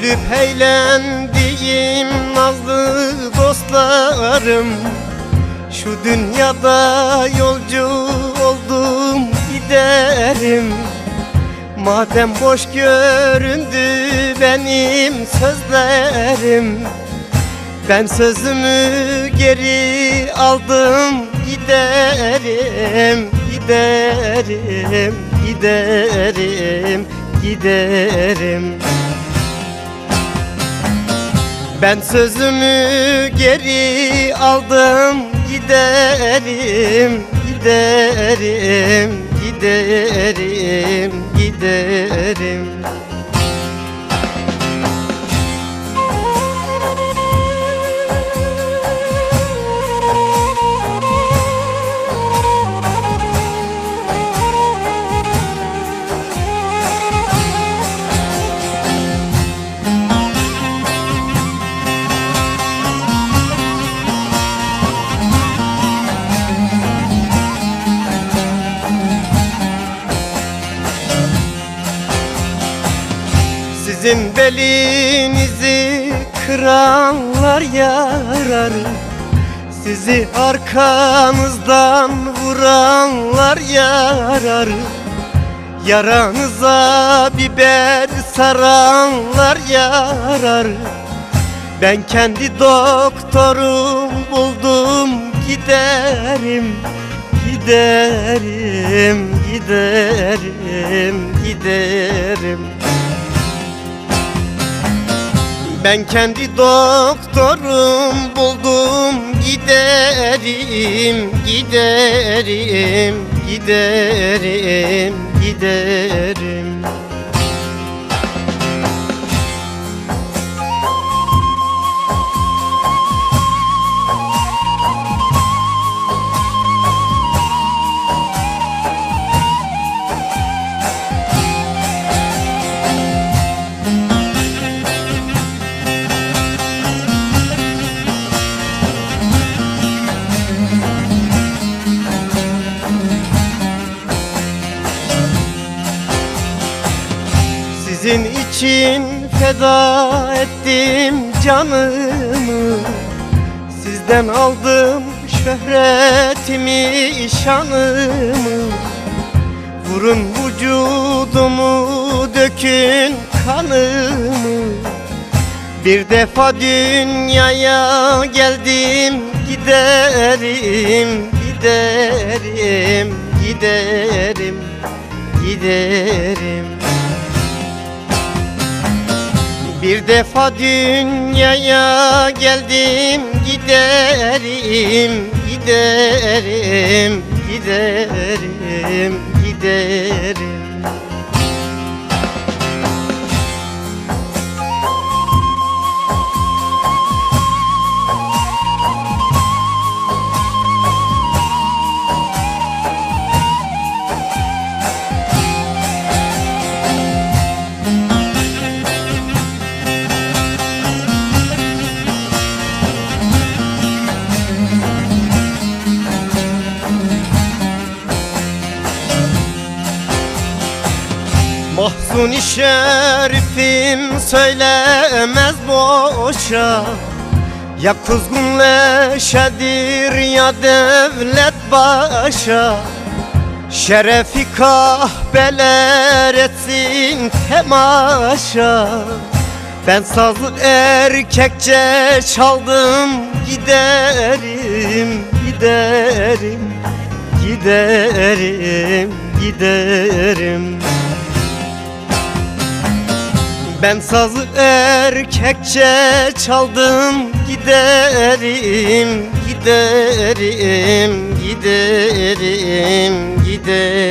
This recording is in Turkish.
Gülüp eğlendiğim nazlı dostlarım. Şu dünyada yolcu oldum giderim. Madem boş göründü benim sözlerim Ben sözümü geri aldım giderim Giderim, giderim, giderim Ben sözümü geri aldım giderim giderim giderim giderim Sizin belinizi kıranlar yarar Sizi arkanızdan vuranlar yarar Yaranıza biber saranlar yarar Ben kendi doktorum buldum giderim Giderim, giderim, giderim ben kendi doktorum buldum giderim giderim giderim giderim Sizin için feda ettim canımı. Sizden aldım şöhretimi, şanımı Vurun vücudumu, dökün kanımı. Bir defa dünyaya geldim giderim, giderim, giderim, giderim bir defa dünyaya geldim giderim giderim giderim giderim Mahzuni şerifim söylemez boşa. Ya kuzgun leşedir ya devlet başa. Şerefi kahbeler etsin temaşa. Ben sazı erkekçe çaldım giderim giderim giderim giderim ben sazı erkekçe çaldım giderim giderim giderim giderim